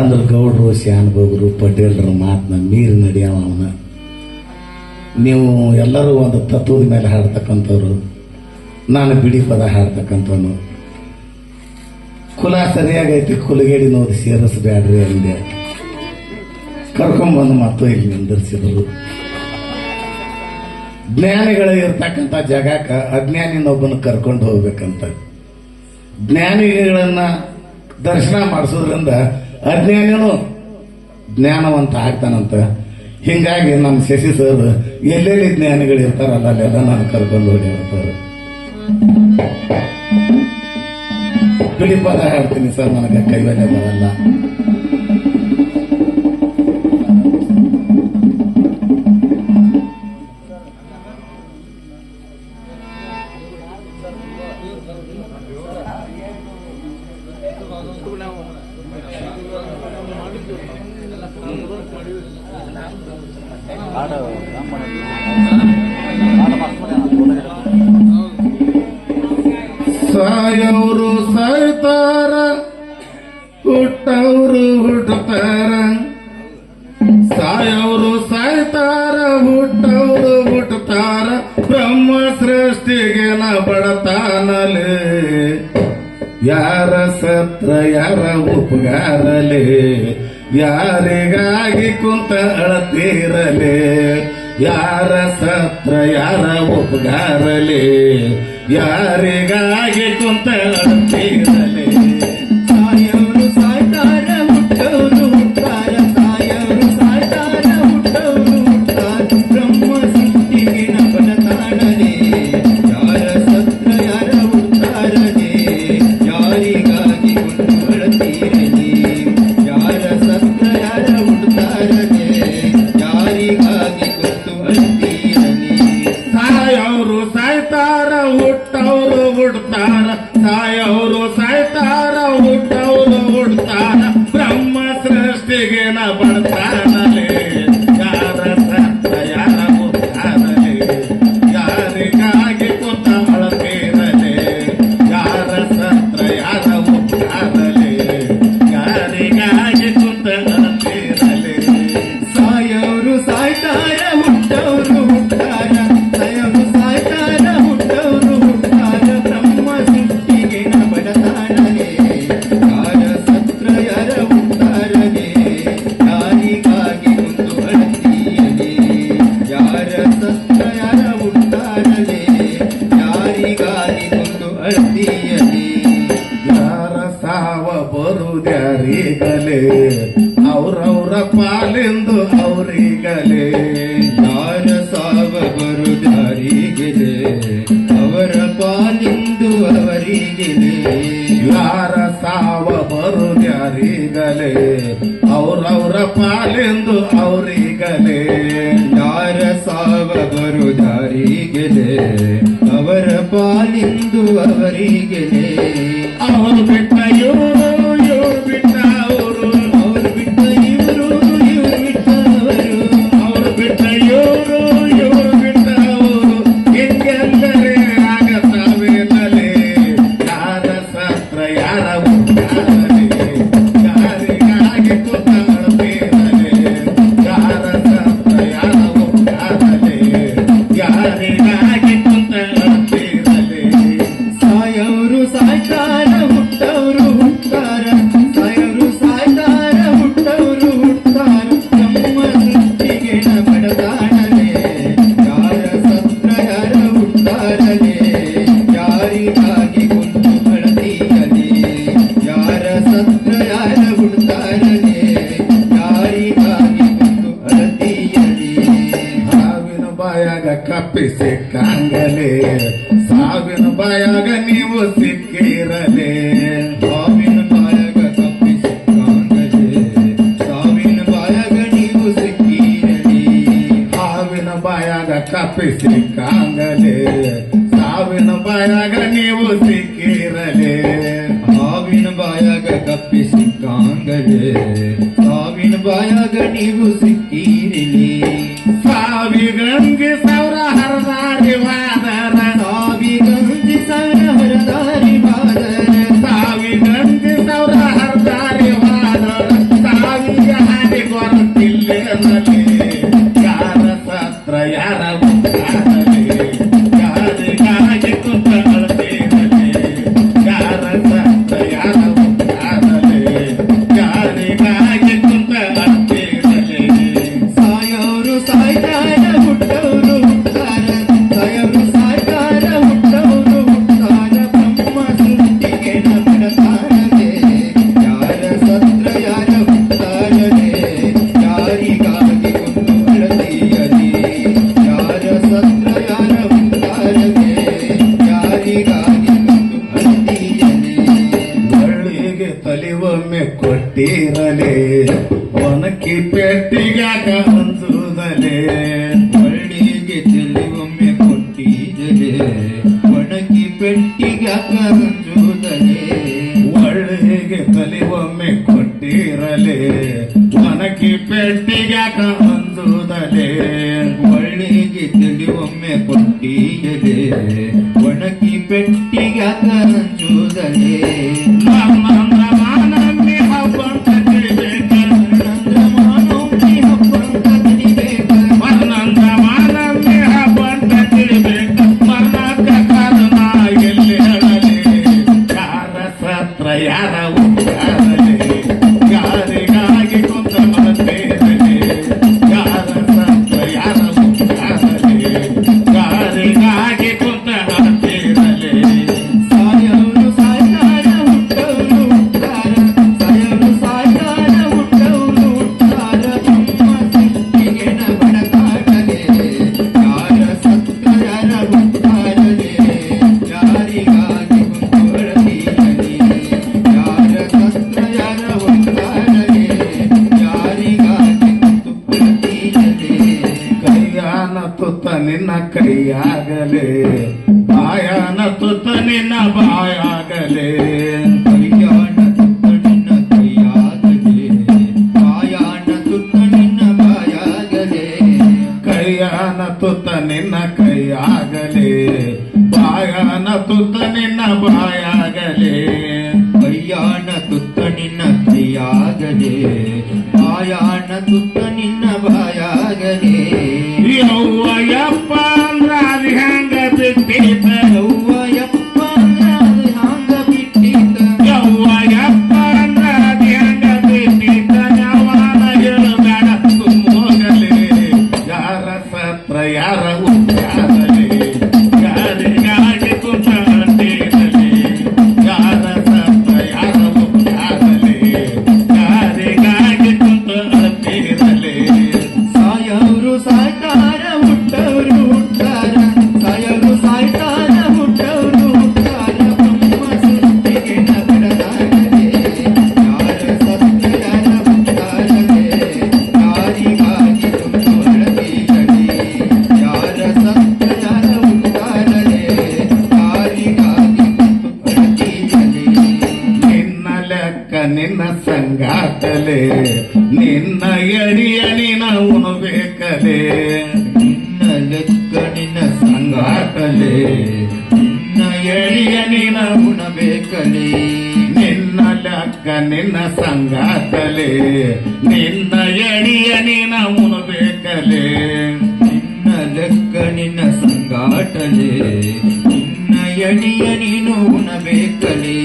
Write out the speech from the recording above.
ಅಂದ್ರೆ ಗೌಡ್ರು ಶಾನ್ಭೋಗರು ಪಟೇಲ್ರ ಮಾತನ್ನ ಮೀರಿ ನಡೆಯವ ಅವನ. ನೀವು ಎಲ್ಲರೂ ಒಂದು ತತ್ವದ ಮೇಲೆ ಹಾಡ್ತಕ್ಕಂಥವ್ರು. ನಾನು ಬಿಡಿ ಪದ ಹಾಡ್ತಕ್ಕಂಥವನು. ಕುಲ ಸರಿಯಾಗೈತಿ, ಕುಲಗೇಡಿ ನೋಡಿ ಸೇರಿಸಬೇಡ್ರಿ ಅಂದೆ. ಕರ್ಕೊಂಬಂದು ಮತ್ತು ಇಲ್ಲಿ ನಿಂದಿರ್ಸಿದರು. ಜ್ಞಾನಿಗಳು ಇರ್ತಕ್ಕಂಥ ಜಾಗಕ್ಕೆ ಅಜ್ಞಾನಿನೊಬ್ಬನ ಕರ್ಕೊಂಡು ಹೋಗ್ಬೇಕಂತ. ಜ್ಞಾನಿಗಳನ್ನ ದರ್ಶನ ಮಾಡಿಸೋದ್ರಿಂದ ಅಜ್ಞಾನಿನೂ ಜ್ಞಾನವಂತ ಆಗ್ತಾನಂತ. ಹಿಂಗಾಗಿ ನಮ್ಮ ಶಶಿ ಸರ್ ಎಲ್ಲೆಲ್ಲಿ ಜ್ಞಾನಿಗಳು ಇರ್ತಾರಲ್ಲ ಅಲ್ಲೆಲ್ಲ ನಾನು ಕರ್ಕೊಂಡು ಹೋಗಿ ಇರ್ತಾರೆ ಪದ ಹೇಳ್ತೀನಿ ಸರ್ ನನಗೆ ಕೈವಲ್ಯ ಬರಲ್ಲ. ಸಾಯವರು ಸಾಯ್ತಾರ, ಹುಟ್ಟವರು ಹುಟ್ಟುತ್ತಾರ. ಸಾಯವರು ಸಾಯ್ತಾರ, ಹುಟ್ಟವರು ಹುಟ್ಟುತ್ತಾರ. ಬ್ರಹ್ಮ ಸೃಷ್ಟಿಗೆ ನ ಬಡತಾನಲೆ. ಯಾರ ಸತ್ರ ಯಾರ ಉಪಗಾರಲೆ ಯಾರಿಗಾಗಿ ಕುಂತ ಅಳತೀರಲೆ? ಯಾರ ಸತ್ರ ಯಾರ ಉಪಗಾರಲೆ ಯಾರಿಗಾಗಿ ಕುಂತ ಅಳತೀರಲೆ? Santaya ಬರುದ್ಯಾರಿಗಲೇ ಅವ್ರವ್ರ ಪಾಲೆಂದು ಅವರಿಗಲೇ ಯಾರ ಸಾವ ಬರುದಾರಿಗಿದೆ ಅವರ ಪಾಲಿಂದು ಅವರಿಗಿದೆ ಅವರು ಬಿಟ್ಟ ಇವರು ಇವರು ಬಿಟ್ಟ ಅವರು ಅವರು ಬಿಟ್ಟ ಇವರು ಇವರು ಬಿಟ್ಟ ಅವರು ಅವರು ಬಿಟ್ಟ ಇವರು ಇವರು ಬಿಟ್ಟ ಅವರು ಹಿಂಗೆಂದರೆ ಆಗತ್ತಾವೇನಲೆ ಯಾರ ಸತ್ರ ಯಾರ ಉಂಟಾಗಲಿ ಬಾಯಾಗ ಕಪ್ಪಿಸಿ ಕಾಂಗಲೆ ಸಾವಿನ ಬಾಯಾಗ ನೀವು ಸಿಕ್ಕಿರಲೆ ಸಾವಿನ ಬಾಯಗ ತಪ್ಪಿಸಿ ಕಾಂಗಲೆ ಸಾವಿನ ಬಾಯಗ ನೀವು ಸಿಕ್ಕಿರಲಿ ಸಾವಿನ ಬಾಯಾಗ ಕಪ್ಪಿಸಿ ಕಾಂಗಲೆ ಸಾವಿನ ಬಾಯಾಗ ನೀವು ಸಿಕ್ಕಿರಲೆ ಸಾವಿನ ಬಾಯಗ ತಪ್ಪಿಸಿ ಕಾಂಗಲೆ ಸಾವಿನ ಬಾಯಗ ನೀವು ಸಿಕ್ಕಿರಲಿ ಜಗದಂಜೂದಲೇ ಒಳ್ಳೆಗೆ ತಲೆ ಒಮ್ಮೆ ಕೊಟ್ಟಿರಲೇ. ಒನಕಿ ಪೆಟ್ಟಿಗ್ಯಾಕ ಒಳ್ಳೆಗೆ ತಲೆ ಒಮ್ಮೆ ಕೊಟ್ಟಿಯಲೇ. ಒಣಕಿ ಪೆಟ್ಟಿಗ್ಯಾಕ ಅಂಜೂದಲೇ ಬಾಯಾಗಲೇ ಬಾಯನ ತುತ್ತ ನಿನ್ನ ಬಾಯಾಗಲೇ ಕೈಯಾಣ ತುತ್ತ ನಿನ್ನ ಕೈಯಾಗಲೇ ಬಾಯಾಣ ತುತ್ತ ನಿನ್ನ ಬಾಯಾಗಲೇ ಕೈಯಾಣ ತುತ್ತ ನಿನ್ನ ಕೈಯಾಗಲೇ ಬಾಯನ ತುತ್ತ ನಿನ್ನ ಬಾಯಾಗಲೇ ನಿನ್ನ ಎಡಿಯ ನಿನವನು ಬೇಕಲೆ ನಿನ್ನ ಲೆಕ್ಕನಿನ ಸಂಗಾಟಲೆ ನಿನ್ನ ಎಡಿಯ ನಿನವನು ಬೇಕಲೆ ನಿನ್ನ ಲೆಕ್ಕ ನಿನ್ನ ಸಂಗಾಟಲೆ ನಿನ್ನ ಎಡಿಯ ನಿನವನು ಬೇಕಲೆ ನಿನ್ನ ಲೆಕ್ಕ ನಿನ್ನ ಸಂಗಾಟಲೆ ನಿನ್ನ ಎಡಿಯ ನೀನು ಉಣಬೇಕಲೇ